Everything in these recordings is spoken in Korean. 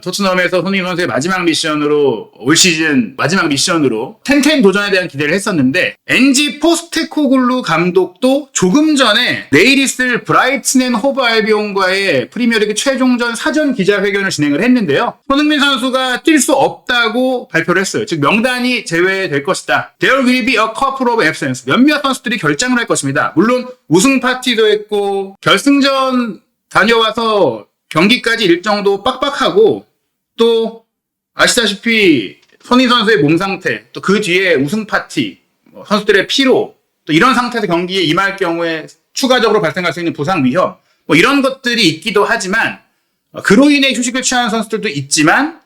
어, 토트넘에서 손흥민 선수의 마지막 미션으로 올 시즌 마지막 미션으로 텐텐 도전에 대한 기대를 했었는데 엔지 포스테코글루 감독도 조금 전에 내일 있을 브라이튼 앤 호브 알비온과의 프리미어리그 최종전 사전 기자회견을 진행을 했는데요. 손흥민 선수가 뛸 수 없다고 발표를 했어요. 즉 명단이 제외될 것이다. There will be a couple of absence. 몇몇 선수들이 결장을 할 것입니다. 물론 우승 파티도 했고 결승전 다녀와서 경기까지 일정도 빡빡하고 또 아시다시피 손희 선수의 몸 상태 또 그 뒤에 우승 파티 뭐 선수들의 피로 또 이런 상태에서 경기에 임할 경우에 추가적으로 발생할 수 있는 부상 위험 뭐 이런 것들이 있기도 하지만 어, 그로 인해 휴식을 취하는 선수들도 있지만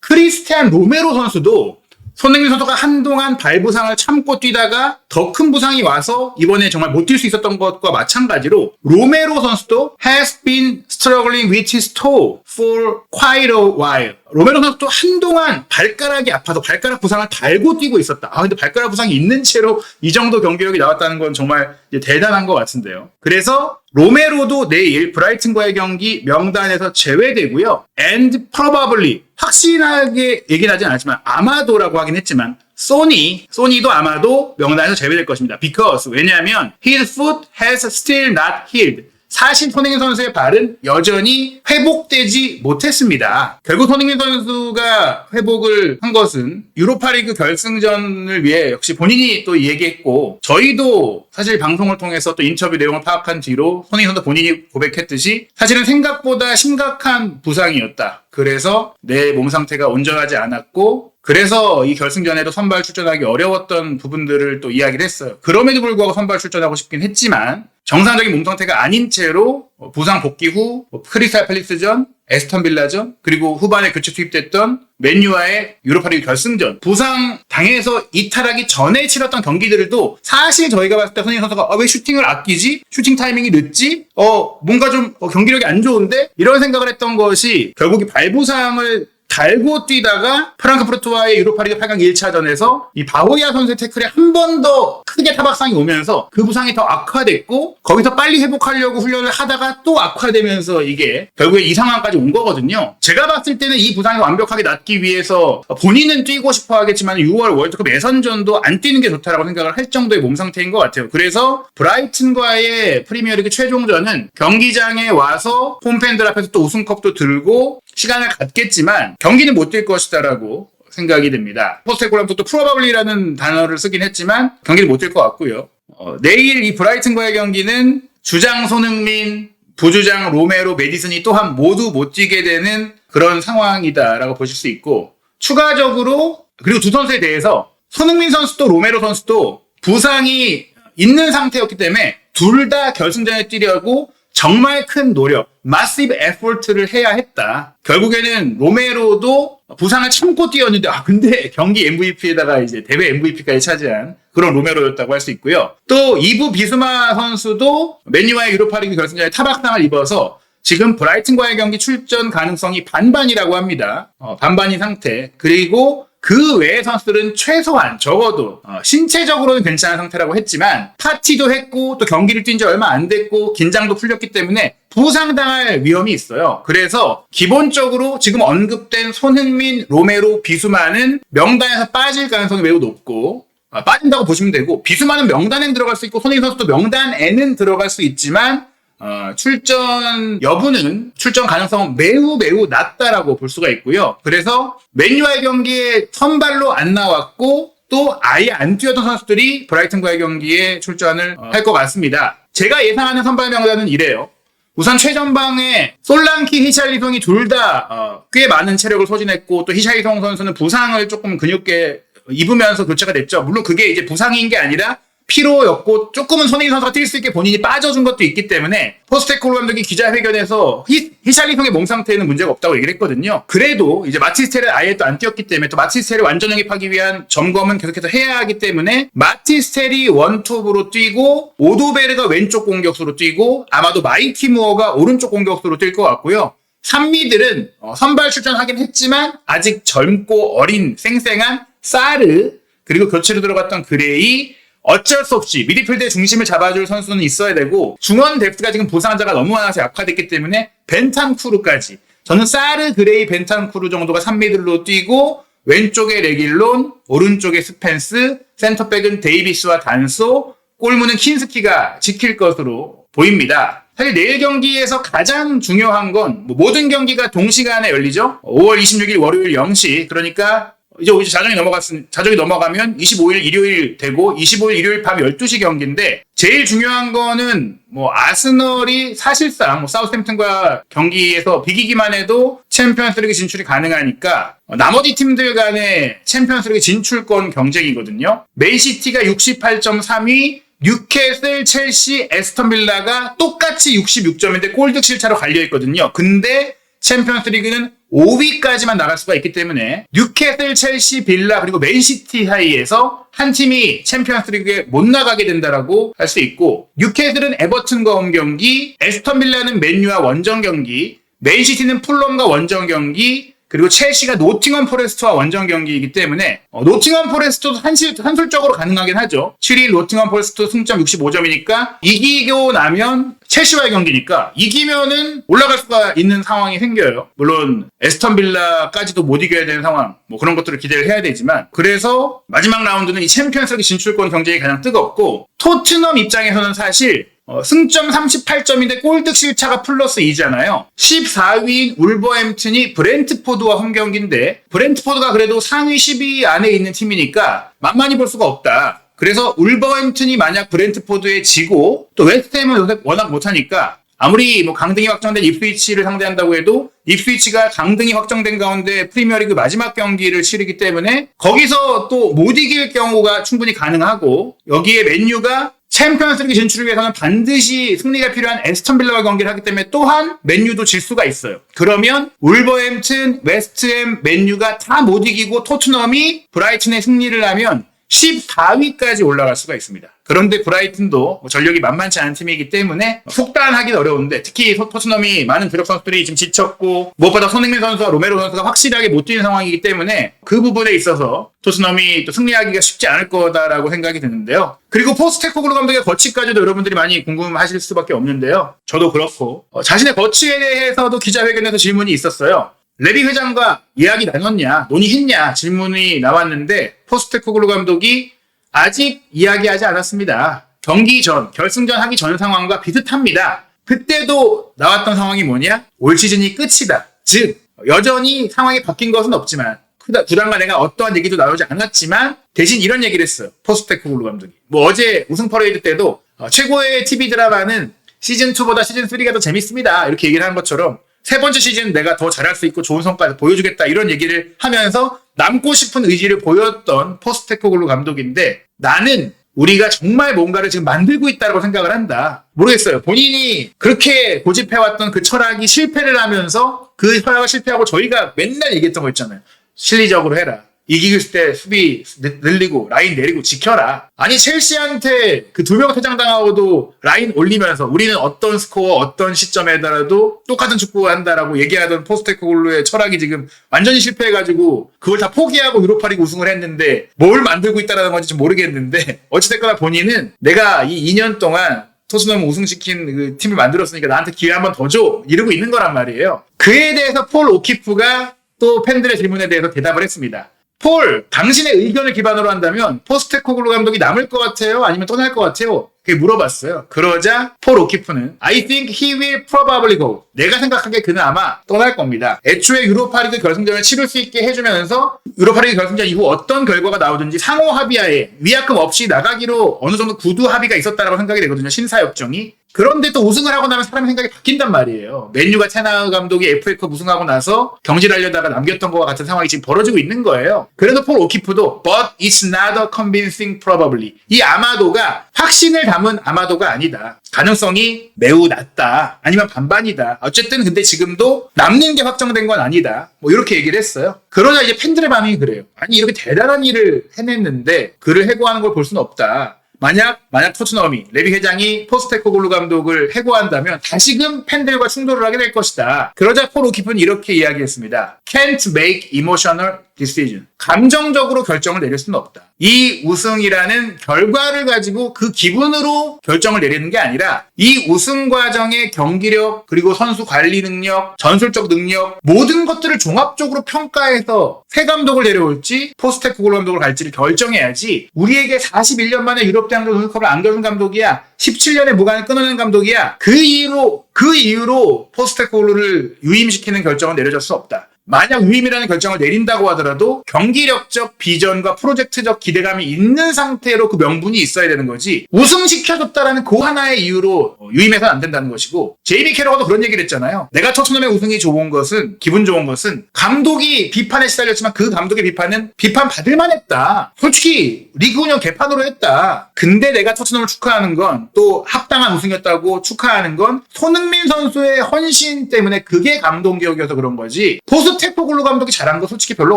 크리스티안 로메로 선수도 손흥민 선수가 한동안 발 부상을 참고 뛰다가 더 큰 부상이 와서 이번에 정말 못 뛸 수 있었던 것과 마찬가지로 로메로 선수도 has been struggling with his toe for quite a while. 로메로 선수도 한동안 발가락이 아파서 발가락 부상을 달고 뛰고 있었다. 아 근데 발가락 부상이 있는 채로 이 정도 경기력이 나왔다는 건 정말 대단한 것 같은데요. 그래서 로메로도 내일 브라이튼과의 경기 명단에서 제외되고요. And probably 확실하게 얘기는 하진 않았지만 아마도라고 하긴 했지만 소니, 소니도 아마도 명단에서 제외될 것입니다. Because 왜냐하면 his foot has still not healed. 사실 손흥민 선수의 발은 여전히 회복되지 못했습니다. 결국 손흥민 선수가 회복을 한 것은 유로파리그 결승전을 위해 역시 본인이 또 얘기했고 저희도 사실 방송을 통해서 또 인터뷰 내용을 파악한 뒤로 손흥민 선수 본인이 고백했듯이 사실은 생각보다 심각한 부상이었다. 그래서 내 몸 상태가 온전하지 않았고 그래서 이 결승전에도 선발 출전하기 어려웠던 부분들을 또 이야기를 했어요. 그럼에도 불구하고 선발 출전하고 싶긴 했지만 정상적인 몸 상태가 아닌 채로 부상 복귀 후뭐 크리스탈 팰리스전, 에스턴 빌라전, 그리고 후반에 교체 투입됐던 맨유와의 유로파리그 결승전 부상 당해서 이탈하기 전에 치렀던 경기들도 사실 저희가 봤을 때 손흥민 선수가 아, 왜 슈팅을 아끼지? 슈팅 타이밍이 늦지? 어 뭔가 좀 어, 경기력이 안 좋은데? 이런 생각을 했던 것이 결국 이 발부상을 달고 뛰다가 프랑크푸르트와의 유로파리그 8강 1차전에서 이 바오야 선수의 태클에 한 번 더 크게 타박상이 오면서 그 부상이 더 악화됐고 거기서 빨리 회복하려고 훈련을 하다가 또 악화되면서 이게 결국에 이 상황까지 온 거거든요. 제가 봤을 때는 이 부상이 완벽하게 낫기 위해서 본인은 뛰고 싶어 하겠지만 6월 월드컵 예선전도 안 뛰는 게 좋다라고 생각을 할 정도의 몸 상태인 것 같아요. 그래서 브라이튼과의 프리미어리그 최종전은 경기장에 와서 홈팬들 앞에서 또 우승컵도 들고 시간을 갖겠지만 경기는 못뛸 것이다라고 생각이 됩니다. 포스테코람도 또 프로바블리라는 단어를 쓰긴 했지만 경기는 못뛸것 같고요. 어, 내일 이 브라이튼과의 경기는 주장 손흥민, 부주장 로메로, 메디슨이 또한 모두 못 뛰게 되는 그런 상황이다라고 보실 수 있고 추가적으로 그리고 두 선수에 대해서 손흥민 선수도 로메로 선수도 부상이 있는 상태였기 때문에 둘 다 결승전에 뛰려고 정말 큰 노력, 마시브 에포트를 해야 했다. 결국에는 로메로도 부상을 참고 뛰었는데 아 근데 경기 MVP에다가 이제 대회 MVP까지 차지한 그런 로메로였다고 할 수 있고요. 또 이부 비스마 선수도 맨유와의 유로파리그 결승전에 타박상을 입어서 지금 브라이튼과의 경기 출전 가능성이 반반이라고 합니다. 어, 반반인 상태. 그리고 그 외의 선수들은 최소한 적어도 어, 신체적으로는 괜찮은 상태라고 했지만 파티도 했고 또 경기를 뛴 지 얼마 안 됐고 긴장도 풀렸기 때문에 부상당할 위험이 있어요. 그래서 기본적으로 지금 언급된 손흥민, 로메로, 비수마는 명단에서 빠질 가능성이 매우 높고 아, 빠진다고 보시면 되고 비수마는 명단에 들어갈 수 있고 손흥민 선수도 명단에는 들어갈 수 있지만 어, 출전 여부는 출전 가능성은 매우 매우 낮다라고 볼 수가 있고요. 그래서 맨유와의 경기에 선발로 안 나왔고 또 아예 안 뛰었던 선수들이 브라이튼과의 경기에 출전을 어, 할것 같습니다. 제가 예상하는 선발 명단은 이래요. 우선 최전방에 솔랑키, 히샬리송이 둘 다꽤 많은 체력을 소진했고 또 히샬리송 선수는 부상을 조금 근육계 입으면서 교체가 됐죠. 물론 그게 이제 부상인 게 아니라 피로였고 조금은 손흥민 선수가 뛸 수 있게 본인이 빠져준 것도 있기 때문에 포스테코로 감독이 기자회견에서 히, 히샬리송의 몸 상태에는 문제가 없다고 얘기를 했거든요. 그래도 이제 마티스텔을 아예 또 안 뛰었기 때문에 또 마티스텔을 완전 영입하기 위한 점검은 계속해서 해야 하기 때문에 마티스텔이 원톱으로 뛰고 오도베르가 왼쪽 공격수로 뛰고 아마도 마이티 무어가 오른쪽 공격수로 뛸 것 같고요. 산미들은 어, 선발 출전하긴 했지만 아직 젊고 어린 쌩쌩한 사르 그리고 교체로 들어갔던 그레이 어쩔 수 없이 미드필드의 중심을 잡아줄 선수는 있어야 되고 중원 뎁스가 지금 부상자가 너무 많아서 약화됐기 때문에 벤탄쿠르까지 저는 사르, 그레이, 벤탄쿠르 정도가 3미들로 뛰고 왼쪽에 레길론, 오른쪽에 스펜스, 센터백은 데이비스와 단소, 골문은 킨스키가 지킬 것으로 보입니다. 사실 내일 경기에서 가장 중요한 건뭐 모든 경기가 동시간에 열리죠. 5월 26일 월요일 0시. 그러니까 이제 이제 자정이 넘어갔으 자정이 넘어가면 25일 일요일 되고 25일 일요일 밤 12시 경기인데 제일 중요한 거는 뭐 아스널이 사실상 뭐 사우스햄튼과 경기에서 비기기만 해도 챔피언스리그 진출이 가능하니까 어, 나머지 팀들 간의 챔피언스리그 진출권 경쟁이거든요. 맨시티가 68.3위 뉴캐슬, 첼시, 에스턴 빌라가 똑같이 66점인데 골득 실 차로 갈려 있거든요. 근데 챔피언스 리그는 5위까지만 나갈 수가 있기 때문에 뉴캐슬, 첼시, 빌라 그리고 맨시티 사이에서 한 팀이 챔피언스 리그에 못 나가게 된다라고 할 수 있고 뉴캐슬은 에버튼과 홈 경기, 에스턴 빌라는 맨유와 원정 경기, 맨시티는 풀럼과 원정 경기, 그리고 첼시가 노팅엄 포레스트와 원정 경기이기 때문에 어, 노팅엄 포레스트도 한실, 한술적으로 가능하긴 하죠. 7위 노팅엄 포레스트 승점 65점이니까 이기고 나면 첼시와의 경기니까 이기면은 올라갈 수가 있는 상황이 생겨요. 물론 에스턴 빌라까지도 못 이겨야 되는 상황 뭐 그런 것들을 기대를 해야 되지만 그래서 마지막 라운드는 이 챔피언스리그 진출권 경쟁이 가장 뜨겁고 토트넘 입장에서는 사실 어, 승점 38점인데 골득 실차가 플러스 2잖아요. 14위인 울버햄튼이 브렌트포드와 홈 경기인데 브렌트포드가 그래도 상위 10위 안에 있는 팀이니까 만만히 볼 수가 없다. 그래서 울버햄튼이 만약 브렌트포드에 지고 또 웨스트햄은 요새 워낙 못하니까 아무리 뭐 강등이 확정된 입스위치를 상대한다고 해도 입스위치가 강등이 확정된 가운데 프리미어리그 마지막 경기를 치르기 때문에 거기서 또 못 이길 경우가 충분히 가능하고 여기에 맨유가 챔피언스리그 진출을 위해서는 반드시 승리가 필요한 에스턴 빌라와 경기를 하기 때문에 또한 맨유도 질 수가 있어요. 그러면 울버햄튼, 웨스트햄, 맨유가 다 못 이기고 토트넘이 브라이튼의 승리를 하면 14위까지 올라갈 수가 있습니다. 그런데 브라이튼도 뭐 전력이 만만치 않은 팀이기 때문에 속단하기는 어려운데 특히 토- 토트넘이 많은 주력 선수들이 지금 지쳤고 무엇보다 손흥민 선수와 로메로 선수가 확실하게 못 뛰는 상황이기 때문에 그 부분에 있어서 토트넘이 또 승리하기가 쉽지 않을 거다라고 생각이 드는데요. 그리고 포스테코글루 감독의 거치까지도 여러분들이 많이 궁금하실 수밖에 없는데요. 저도 그렇고 어, 자신의 거치에 대해서도 기자회견에서 질문이 있었어요. 레비 회장과 이야기 나눴냐, 논의했냐 질문이 나왔는데 포스테코글루 감독이 아직 이야기하지 않았습니다. 경기 전, 결승전 하기 전 상황과 비슷합니다. 그때도 나왔던 상황이 뭐냐? 올 시즌이 끝이다. 즉, 여전히 상황이 바뀐 것은 없지만, 구단과 내가 어떠한 얘기도 나오지 않았지만, 대신 이런 얘기를 했어요. 포스테코글루 감독이. 뭐 어제 우승 퍼레이드 때도 어, 최고의 TV 드라마는 시즌2보다 시즌3가 더 재밌습니다. 이렇게 얘기를 한 것처럼 세 번째 시즌 내가 더 잘할 수 있고 좋은 성과를 보여주겠다 이런 얘기를 하면서 남고 싶은 의지를 보였던 포스테코글루 감독인데 나는 우리가 정말 뭔가를 지금 만들고 있다고 생각을 한다. 모르겠어요. 본인이 그렇게 고집해왔던 그 철학이 실패를 하면서 그 철학을 실패하고 저희가 맨날 얘기했던 거 있잖아요. 실리적으로 해라. 이길 때 수비 늘- 늘리고 라인 내리고 지켜라. 아니 첼시한테 그 두 명 퇴장당하고도 라인 올리면서 우리는 어떤 스코어 어떤 시점에더라도 똑같은 축구 한다라고 얘기하던 포스테코글루의 철학이 지금 완전히 실패해가지고 그걸 다 포기하고 유로파리그 우승을 했는데 뭘 만들고 있다라는 건지 좀 모르겠는데 어찌됐거나 본인은 내가 이 2년 동안 토트넘 우승시킨 그 팀을 만들었으니까 나한테 기회 한 번 더 줘. 이러고 있는 거란 말이에요. 그에 대해서 폴 오키프가 또 팬들의 질문에 대해서 대답을 했습니다. 폴, 당신의 의견을 기반으로 한다면 포스테코글루 감독이 남을 것 같아요? 아니면 떠날 것 같아요? 그게 물어봤어요. 그러자 폴 오키프는 I think he will probably go. 내가 생각하기에 그는 아마 떠날 겁니다. 애초에 유로파리그 결승전을 치를 수 있게 해주면서 유로파리그 결승전 이후 어떤 결과가 나오든지 상호 합의하에 위약금 없이 나가기로 어느 정도 구두 합의가 있었다라고 생각이 되거든요. 신사 협정이. 그런데 또 우승을 하고 나면 사람의 생각이 바뀐단 말이에요. 맨유가 테나 감독이 FA컵 우승하고 나서 경질을 하려다가 남겼던 것과 같은 상황이 지금 벌어지고 있는 거예요. 그래도 폴 오키프도 but it's not a convincing probably. 이 아마도가 확신을 담은 아마도가 아니다. 가능성이 매우 낮다. 아니면 반반이다. 어쨌든 근데 지금도 남는 게 확정된 건 아니다. 뭐 이렇게 얘기를 했어요. 그러자 이제 팬들의 반응이 그래요. 아니 이렇게 대단한 일을 해냈는데 그를 해고하는 걸 볼 수는 없다. 만약 만약 토트넘이 레비 회장이 포스테코글루 감독을 해고한다면 다시금 팬들과 충돌을 하게 될 것이다. 그러자 폴 오키프는 이렇게 이야기했습니다. Can't make emotional 디시즌. 감정적으로 결정을 내릴 수는 없다. 이 우승이라는 결과를 가지고 그 기분으로 결정을 내리는 게 아니라 이 우승 과정의 경기력 그리고 선수 관리 능력, 전술적 능력 모든 것들을 종합적으로 평가해서 새 감독을 내려올지 포스테코글로 감독을 갈지를 결정해야지 우리에게 41년 만에 유럽 대항전 우승컵을 안겨준 감독이야. 17년에 무관을 끊어낸 감독이야. 그 이유로 그 이유로 포스테코글로를 유임시키는 결정을 내려줄 수 없다. 만약 유임이라는 결정을 내린다고 하더라도 경기력적 비전과 프로젝트적 기대감이 있는 상태로 그 명분이 있어야 되는 거지 우승시켜줬다라는 그 하나의 이유로 어, 유임해서는 안 된다는 것이고 제이미 캐러가도 그런 얘기를 했잖아요. 내가 토트넘의 우승이 좋은 것은 기분 좋은 것은 감독이 비판에 시달렸지만 그 감독의 비판은 비판 받을 만했다. 솔직히 리그 운영 개판으로 했다. 근데 내가 토트넘을 축하하는 건 또 합당한 우승이었다고 축하하는 건 손흥민 선수의 헌신 때문에 그게 감동 기억이어서 그런 거지. 포스 테코글루 감독이 잘한 거 솔직히 별로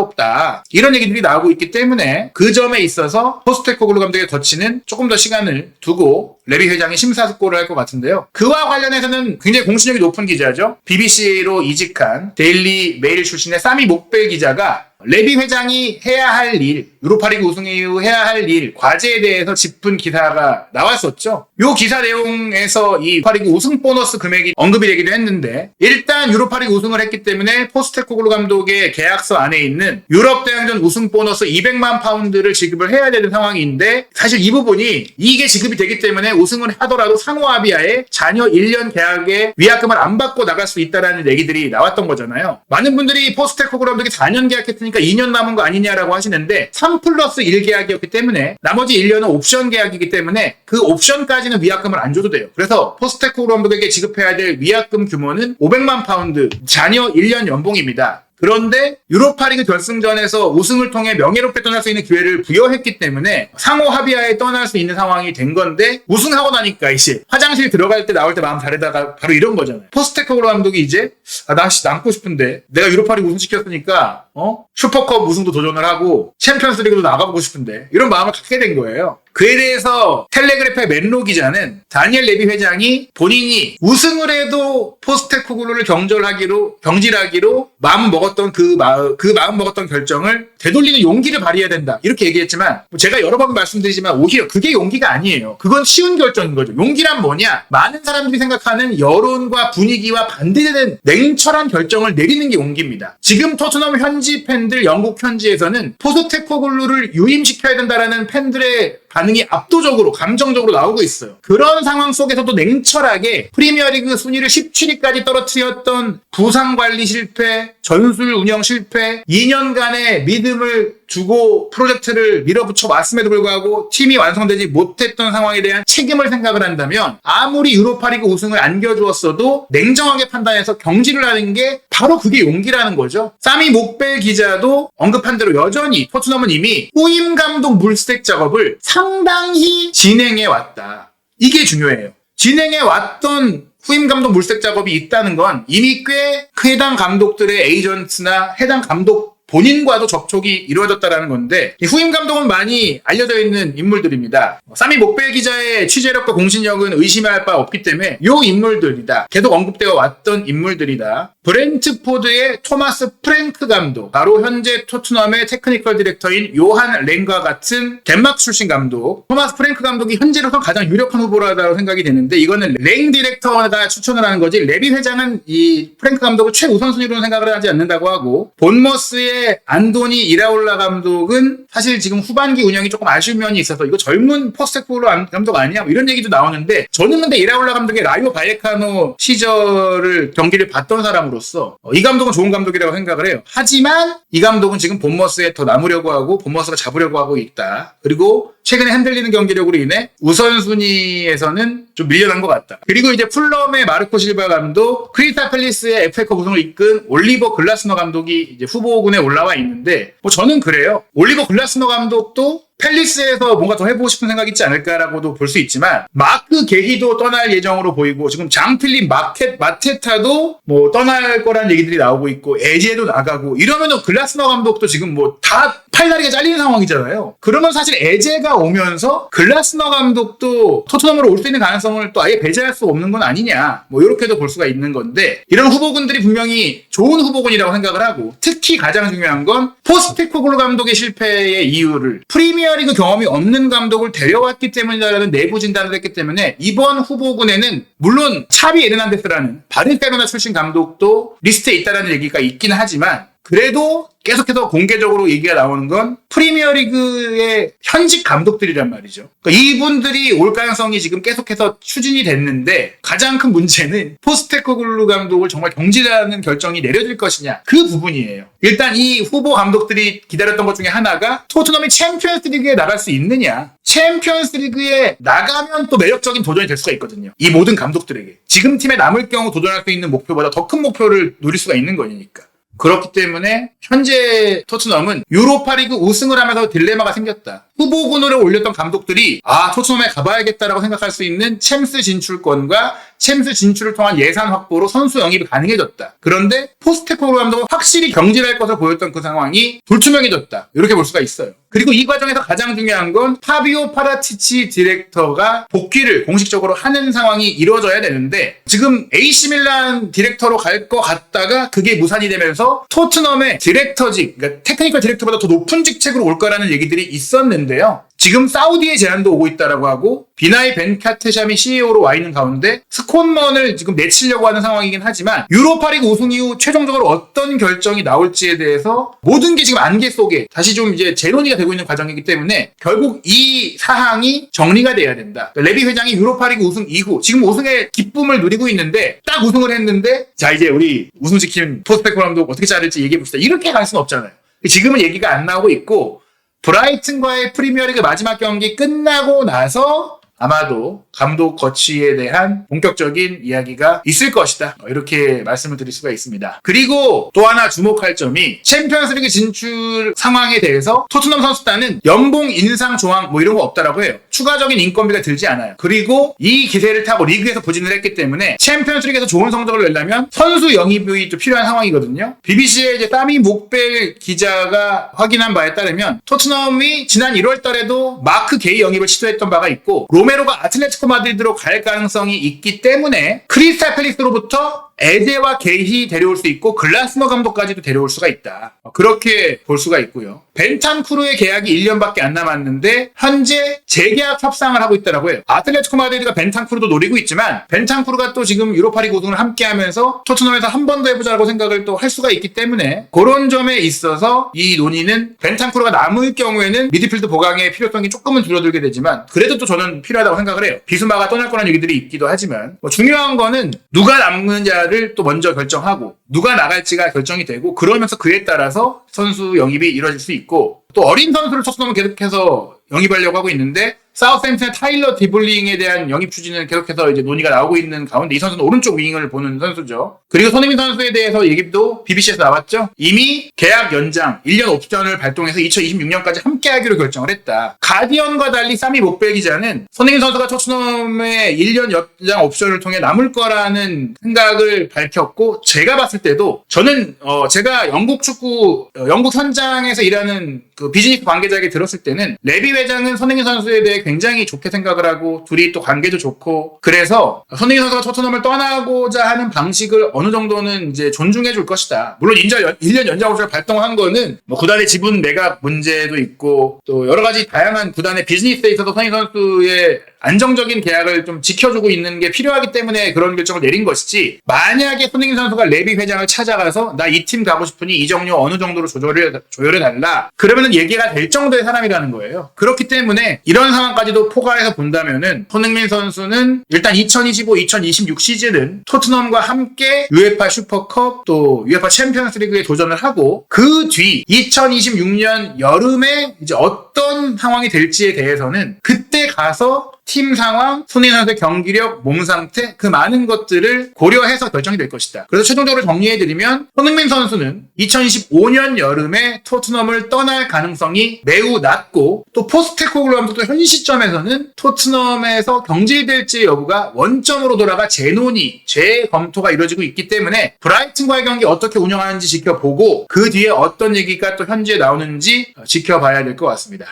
없다. 이런 얘기들이 나오고 있기 때문에 그 점에 있어서 포스 테코글루 감독의 덫치는 조금 더 시간을 두고 레비 회장이 심사숙고를 할 것 같은데요. 그와 관련해서는 굉장히 공신력이 높은 기자죠. BBC로 이직한 데일리 메일 출신의 사미 목벨 기자가 레비 회장이 해야 할 일, 유로파리그 우승 이후 해야 할 일, 과제에 대해서 짚은 기사가 나왔었죠. 요 기사 내용에서 이 유로파리그 우승 보너스 금액이 언급이 되기도 했는데 일단 유로파리그 우승을 했기 때문에 포스테코글루 감독의 계약서 안에 있는 유럽 대항전 우승 보너스 200만 파운드를 지급을 해야 되는 상황인데 사실 이 부분이 이게 지급이 되기 때문에 우승을 하더라도 상호아비아에 자녀 1년 계약에 위약금을 안 받고 나갈 수 있다라는 얘기들이 나왔던 거잖아요. 많은 분들이 포스테코글루 감독이 4년 계약했 으니까 2년 남은 거 아니냐라고 하시는데 3 플러스 1 계약이었기 때문에 나머지 1년은 옵션 계약이기 때문에 그 옵션까지는 위약금을 안 줘도 돼요. 그래서 포스테코글루 감독에게 지급해야 될 위약금 규모는 500만 파운드 자녀 1년 연봉입니다. 그런데 유로파리그 결승전에서 우승을 통해 명예롭게 떠날 수 있는 기회를 부여했기 때문에 상호 합의하에 떠날 수 있는 상황이 된 건데 우승하고 나니까 이제 화장실 들어갈 때 나올 때 마음 다르다가 바로 이런 거잖아요. 포스테코글루 감독이 이제 아, 나 씨, 남고 싶은데 내가 유로파리그 우승시켰으니까 어 슈퍼컵 우승도 도전을 하고 챔피언스리그도 나가보고 싶은데 이런 마음을 갖게 된 거예요. 그에 대해서 텔레그래프의 맨로 기자는 다니엘 레비 회장이 본인이 우승을 해도 포스테코글루를 경절하기로 경질하기로 마음 먹었던 그 마음 그 마음 먹었던 결정을 되돌리는 용기를 발휘해야 된다 이렇게 얘기했지만 뭐 제가 여러 번 말씀드리지만 오히려 그게 용기가 아니에요. 그건 쉬운 결정인 거죠. 용기란 뭐냐? 많은 사람들이 생각하는 여론과 분위기와 반대되는 냉철한 결정을 내리는 게 용기입니다. 지금 토트넘 현지 팬들 영국 현지에서는 포스테코글루를 유임시켜야 된다라는 팬들의 반응이 압도적으로 감정적으로 나오고 있어요. 그런 상황 속에서도 냉철하게 프리미어리그 순위를 17위까지 떨어뜨렸던 부상 관리 실패, 전술 운영 실패, 2년간의 믿음을 주고 프로젝트를 밀어붙여 왔음에도 불구하고 팀이 완성되지 못했던 상황에 대한 책임을 생각을 한다면 아무리 유로파리그 우승을 안겨주었어도 냉정하게 판단해서 경질을 하는 게 바로 그게 용기라는 거죠. 사미 목벨 기자도 언급한 대로 여전히 토트넘은 이미 후임 감독 물색 작업을 상당히 진행해 왔다. 이게 중요해요. 진행해 왔던 후임 감독 물색 작업이 있다는 건 이미 꽤 해당 감독들의 에이전트나 해당 감독 본인과도 접촉이 이루어졌다라는 건데 이 후임 감독은 많이 알려져 있는 인물들입니다. 사미 목벨 기자의 취재력과 공신력은 의심할 바 없기 때문에 요 인물들이다. 계속 언급되어 왔던 인물들이다. 브렌트포드의 토마스 프랭크 감독, 바로 현재 토트넘의 테크니컬 디렉터인 요한 랭과 같은 덴마크 출신 감독. 토마스 프랭크 감독이 현재로서 가장 유력한 후보라고 생각이 되는데 이거는 랭 디렉터가 추천을 하는 거지 레비 회장은 이 프랭크 감독을 최우선순위로 생각을 하지 않는다고 하고 본머스의 안도니 이라올라 감독은 사실 지금 후반기 운영이 조금 아쉬운 면이 있어서 이거 젊은 포스테코로 감독 아니냐 뭐 이런 얘기도 나오는데 저는 근데 이라올라 감독의 라이오 바이에카노 시절을 경기를 봤던 사람으로 서 어, 이 감독은 좋은 감독이라고 생각을 해요. 하지만 이 감독은 지금 본머스에 더 남으려고 하고 본머스가 잡으려고 하고 있다. 그리고 최근에 흔들리는 경기력으로 인해 우선순위에서는 좀 밀려난 것 같다. 그리고 이제 풀럼의 마르코 실바 감독, 크리스타 팰리스의 FA컵 우승을 이끈 올리버 글라스너 감독이 이제 후보군에 올라와 있는데 뭐 저는 그래요. 올리버 글라스너 감독도 펠리스에서 뭔가 더 해보고 싶은 생각이 있지 않을까라고도 볼 수 있지만 마크 게히도 떠날 예정으로 보이고 지금 장필린 마켓 마테타도 뭐 떠날 거라는 얘기들이 나오고 있고 에제도 나가고 이러면은 글라스너 감독도 지금 뭐 다 팔다리가 잘리는 상황이잖아요. 그러면 사실 에제가 오면서 글라스너 감독도 토트넘으로 올 수 있는 가능성을 또 아예 배제할 수 없는 건 아니냐 뭐 이렇게도 볼 수가 있는 건데 이런 후보군들이 분명히 좋은 후보군이라고 생각을 하고 특히 가장 중요한 건 포스테코글루 감독의 실패의 이유를 프리미어 리그 경험이 없는 감독을 데려왔기 때문이라는 내부 진단을 했기 때문에 이번 후보군에는 물론 차비 에르난데스라는 바르셀로나 출신 감독도 리스트에 있다라는 얘기가 있긴 하지만 그래도 계속해서 공개적으로 얘기가 나오는 건 프리미어리그의 현직 감독들이란 말이죠. 그러니까 이분들이 올 가능성이 지금 계속해서 추진이 됐는데 가장 큰 문제는 포스테코글루 감독을 정말 경질하는 결정이 내려질 것이냐 그 부분이에요. 일단 이 후보 감독들이 기다렸던 것 중에 하나가 토트넘이 챔피언스 리그에 나갈 수 있느냐. 챔피언스 리그에 나가면 또 매력적인 도전이 될 수가 있거든요. 이 모든 감독들에게 지금 팀에 남을 경우 도전할 수 있는 목표보다 더 큰 목표를 누릴 수가 있는 거니까. 그렇기 때문에 현재 토트넘은 유로파리그 우승을 하면서 딜레마가 생겼다. 후보군으로 올렸던 감독들이 아 토트넘에 가봐야겠다라고 생각할 수 있는 챔스 진출권과 챔스 진출을 통한 예산 확보로 선수 영입이 가능해졌다. 그런데 포스테코로 감독은 확실히 경질할 것을 보였던 그 상황이 불투명해졌다. 이렇게 볼 수가 있어요. 그리고 이 과정에서 가장 중요한 건 파비오 파라티치 디렉터가 복귀를 공식적으로 하는 상황이 이루어져야 되는데 지금 AC 밀란 디렉터로 갈 것 같다가 그게 무산이 되면서 토트넘의 디렉터직, 그러니까 테크니컬 디렉터보다 더 높은 직책으로 올 거라는 얘기들이 있었는데 요. 지금 사우디의 제안도 오고 있다라고 하고 비나이 벤카테샴이 CEO로 와 있는 가운데 스콘먼을 지금 내치려고 하는 상황이긴 하지만 유로파리그 우승 이후 최종적으로 어떤 결정이 나올지에 대해서 모든 게 지금 안개 속에 다시 좀 이제 재논의가 되고 있는 과정이기 때문에 결국 이 사항이 정리가 돼야 된다. 그러니까 레비 회장이 유로파리그 우승 이후 지금 우승의 기쁨을 누리고 있는데 딱 우승을 했는데 자 이제 우리 우승 지킨 포스펙코 감독 어떻게 자를지 얘기해 봅시다. 이렇게 갈 수는 없잖아요. 지금은 얘기가 안 나오고 있고 브라이튼과의 프리미어리그 마지막 경기 끝나고 나서 아마도 감독 거취에 대한 본격적인 이야기가 있을 것이다. 어, 이렇게 말씀을 드릴 수가 있습니다. 그리고 또 하나 주목할 점이 챔피언스리그 진출 상황에 대해서 토트넘 선수단은 연봉 인상 조항 뭐 이런 거 없다라고 해요. 추가적인 인건비가 들지 않아요. 그리고 이 기세를 타고 리그에서 부진을 했기 때문에 챔피언스리그에서 좋은 성적을 내려면 선수 영입이 또 필요한 상황이거든요. BBC의 이제 따미 목벨 기자가 확인한 바에 따르면 토트넘이 지난 1월 달에도 마크 게이 영입을 시도했던 바가 있고 로메로가 아틀레티코 마드리드로 갈 가능성이 있기 때문에 크리스탈 팰리스로부터 에제와 게이 데려올 수 있고 글라스너 감독까지도 데려올 수가 있다. 어, 그렇게 볼 수가 있고요. 벤탄쿠르의 계약이 1년밖에 안 남았는데 현재 재계약 협상을 하고 있다라고 해요. 아틀레티코 마드리드가 벤탄쿠르도 노리고 있지만 벤탄쿠르가 또 지금 유로파리그 우승을 함께 하면서 토트넘에서 한 번 더 해보자라고 생각을 또 할 수가 있기 때문에 그런 점에 있어서 이 논의는 벤탄쿠르가 남을 경우에는 미드필드 보강의 필요성이 조금은 줄어들게 되지만 그래도 또 저는 필요하다고 생각을 해요. 비수마가 떠날 거라는 얘기들이 있기도 하지만 뭐 중요한 거는 누가 남느냐 를 또 먼저 결정하고 누가 나갈지가 결정이 되고 그러면서 그에 따라서 선수 영입이 이루어질 수 있고 또 어린 선수를 토트넘은 계속해서 영입하려고 하고 있는데 사우스햄튼의 타일러 디블링에 대한 영입 추진은 계속해서 이제 논의가 나오고 있는 가운데 이 선수는 오른쪽 윙을 보는 선수죠. 그리고 손흥민 선수에 대해서 얘기도 BBC에서 나왔죠. 이미 계약 연장 1년 옵션을 발동해서 2026년까지 함께하기로 결정을 했다. 가디언과 달리 사미 목벨 기자는 손흥민 선수가 토트넘의 1년 연장 옵션을 통해 남을 거라는 생각을 밝혔고 제가 봤을 때도 저는 어 제가 영국 축구 어, 영국 현장에서 일하는 그 비즈니스 관계자에게 들었을 때는 레비 회장은 손흥민 선수에 대해 굉장히 좋게 생각을 하고 둘이 또 관계도 좋고 그래서 손흥민 선수가 토트넘을 떠나고자 하는 방식을 어느 정도는 이제 존중해 줄 것이다. 물론 인자 1년 연장 옵션을 발동한 거는 뭐 구단의 지분 매각 문제도 있고 또 여러 가지 다양한 구단의 비즈니스에 있어서 손흥민 선수의 안정적인 계약을 좀 지켜주고 있는 게 필요하기 때문에 그런 결정을 내린 것이지 만약에 손흥민 선수가 레비 회장을 찾아가서 나 이 팀 가고 싶으니 이정료 어느 정도로 조절해, 조율해 달라. 그러면은 얘기가 될 정도의 사람이라는 거예요. 그렇기 때문에 이런 상황까지도 포괄해서 본다면은 손흥민 선수는 일단 2025-2026 시즌은 토트넘과 함께 UEFA 슈퍼컵 또 UEFA 챔피언스 리그에 도전을 하고 그 뒤 2026년 여름에 이제 어떤 상황이 될지에 대해서는 그때 가서 팀 상황, 손흥민 선수의 경기력, 몸 상태 그 많은 것들을 고려해서 결정이 될 것이다. 그래서 최종적으로 정리해드리면 손흥민 선수는 2025년 여름에 토트넘을 떠날 가능성이 매우 낮고 또 포스테코글로 감독도 현 시점에서는 토트넘에서 경질될지 여부가 원점으로 돌아가 재논의, 재검토가 이루어지고 있기 때문에 브라이튼과의 경기 어떻게 운영하는지 지켜보고 그 뒤에 어떤 얘기가 또 현지에 나오는지 지켜봐야 될 것 같습니다.